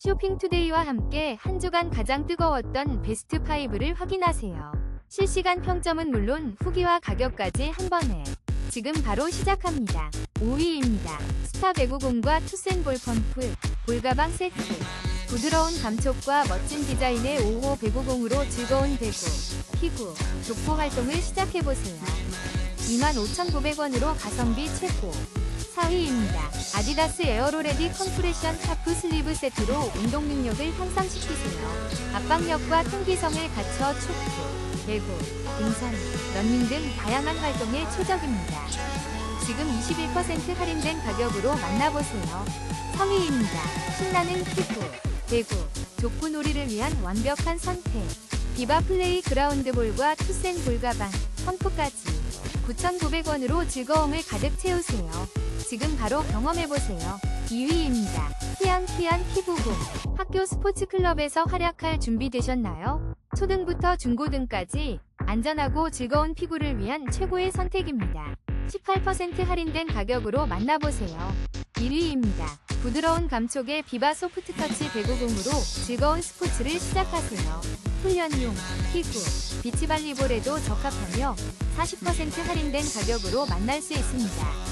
쇼핑투데이와 함께 한 주간 가장 뜨거웠던 베스트 5를 확인하세요. 실시간 평점은 물론 후기와 가격까지 한 번에 지금 바로 시작합니다. 5위입니다. 스타 배구공과 투센 볼 펌프, 볼가방 세트. 부드러운 감촉과 멋진 디자인의 5호 배구공으로 즐거운 배구, 피구, 족구 활동을 시작해보세요. 25,900원으로 가성비 최고. 4위입니다. 아디다스 에어로레디 컴프레션 타프 슬리브 세트로 운동 능력을 향상시키세요. 압박력과 통기성을 갖춰 축구, 배구, 등산, 러닝 등 다양한 활동에 최적입니다. 지금 21% 할인된 가격으로 만나보세요. 3위입니다. 신나는 피구, 배구, 족구놀이를 위한 완벽한 선택. 비바 플레이 그라운드 볼과 투센 볼 가방, 펌프까지 9,900원으로 즐거움을 가득 채우세요. 지금 바로 경험해보세요. 2위입니다. 희양희양 피부공. 학교 스포츠클럽에서 활약할 준비되셨나요? 초등부터 중고등까지 안전하고 즐거운 피구를 위한 최고의 선택입니다. 18% 할인된 가격으로 만나보세요. 1위입니다. 부드러운 감촉의 비바 소프트 터치 배구공으로 즐거운 스포츠를 시작하세요. 훈련용, 피구, 비치발리볼에도 적합하며 40% 할인된 가격으로 만날 수 있습니다.